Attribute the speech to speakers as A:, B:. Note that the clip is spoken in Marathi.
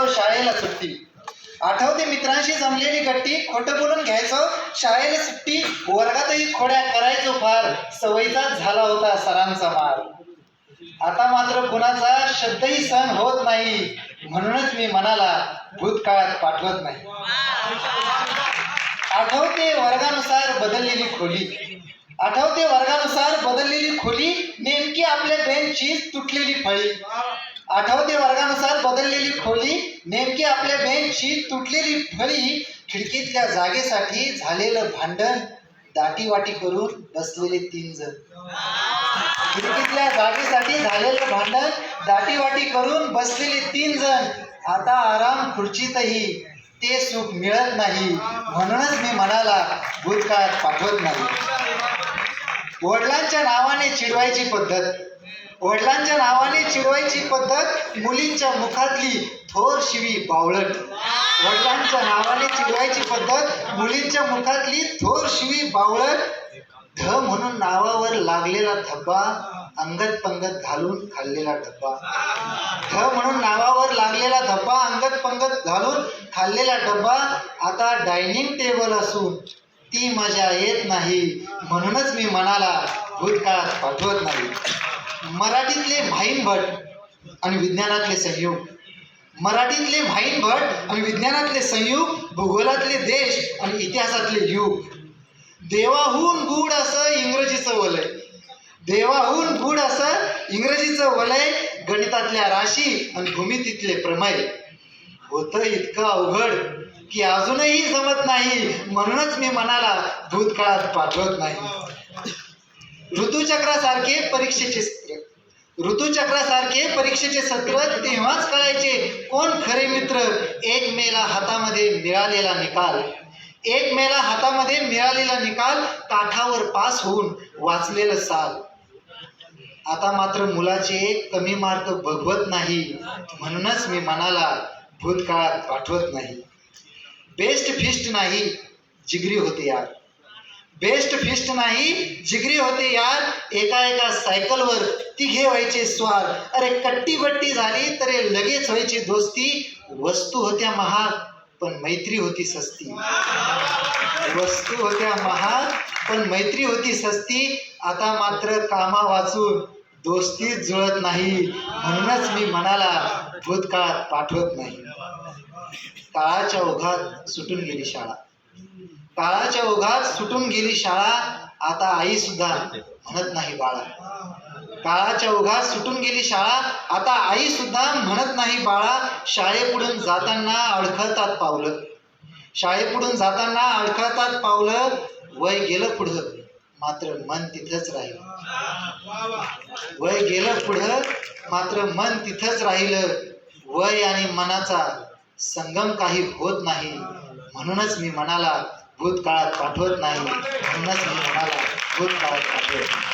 A: घ्यायचो शाळेला सुट्टी. आठवते मित्रांशी जमलेली गट्टी खोटं बोलून घ्यायचो शाळेला सुट्टी वर्गातही खोड्या करायचो फार सवयीचा झाला होता सरांचा मार. आता मात्र कुणाचा शब्दही सहन होत नाही म्हणूनच मी मनाला भूतकाळात पाठवत नाही. आठवते वर्गानुसार बदललेली खोली. आठवते वर्गानुसार बदललेली खोली नेमकी आपल्या बेंचची तुटलेली फळी. आठवते वर्गानुसार बदललेली खोली नेमकी आपल्या बेंचची तुटलेली फळी खिडकीतल्या जागेसाठी झालेलं भांडण दाटीवाटी करून बसलेले तीन जण खिडकीतल्या जागेसाठी झालेलं भांडण दाटीवाटी करून बसलेले तीन जण आता आराम खुर्चीतही. ते सुख मिळत नाही. म्हणूनच मी मनाला भूतकाळात पाठवत नाही. वडिलांच्या नावाने चिडवायची पद्धत. वडिलांच्या नावाने चिडवायची पद्धत मुलींच्या मुखातली थोर शिवी बावळट. वडिलांच्या नावाने चिडवायची पद्धत मुलींच्या मुखातली थोर शिवी बावळट. ध म्हणून नावावर लागलेला धब्बा अंगत पंगत घालून खाल्लेला डब्बा ध म्हणून नावावर लागलेला धब्बा अंगत पंगत घालून खाल्लेला डब्बा आता डायनिंग टेबल असून ती मजा येत नाही. म्हणूनच मी मनाला भूतकाळात पाठवत नाही. मराठीतले भाईन भट आणि विज्ञानातले संयोग. मराठीतले भाईन भट आणि विज्ञानातले संयुग भूगोलातले देश आणि इतिहासातले युग. देवाहून गूढ असं इंग्रजीचं वलय. देवाहून गूढ असं इंग्रजीचं वलय गणितातल्या राशी आणि भूमितीतले प्रमय. होतं इतकं अवघड. की अजूनही जमत नाही. म्हणूनच मी मनाला भूतकाळात पाठवत नाही. ऋतुचक्रासारखे परीक्षेचे सत्र. ऋतुचक्रासारखे परीक्षेचे सत्र तेव्हाच कळायचे कोण खरे मित्र एक मेला हातामध्ये मिळालेला निकाल. एक मेला हातामध्ये मिळालेला निकाल काठावर पास होऊन वाचलेलं साल. आता मात्र मुलाचे कमी मार्क बघवत नाही. म्हणूनच मी मनाला भूतकाळात पाठवत नाही. बेस्ट फिस्ट नाही जिगरी होते यार. बेस्ट फिस्ट नाही जिगरी होते यार. एका एका सायकलवर तिघे व्हायचे स्वार अरे कट्टी बट्टी झाली तर लगेच व्हायची दोस्ती. वस्तू होत्या महाग पण मैत्री होती सस्ती. वस्तू होत्या महाग पण मैत्री होती सस्ती. आता मात्र कामा वाचून दोस्ती जुळत नाही. म्हणूनच मी मनाला भूतकाळात पाठवत नाही. काळाच्या ओघात सुटून गेली शाळा. काळाच्या ओघात सुटून गेली शाळा आता आई सुद्धा म्हणत नाही बाळा. काळाच्या ओघात सुटून गेली शाळा आता आई सुद्धा म्हणत नाही बाळा. शाळेपुढून जाताना अडखळतात पावलं. शाळेपुढून जाताना अडखळतात पावलं. वय गेलं पुढं. मात्र मन तिथंच राहिलं. वय गेलं पुढं. मात्र मन तिथंच राहिलं. वय आणि मनाचा संगम काही होत नाही. म्हणूनच मी मनाला भूतकाळात पाठवत नाही. म्हणूनच मी मनाला भूतकाळात पाठवत नाही.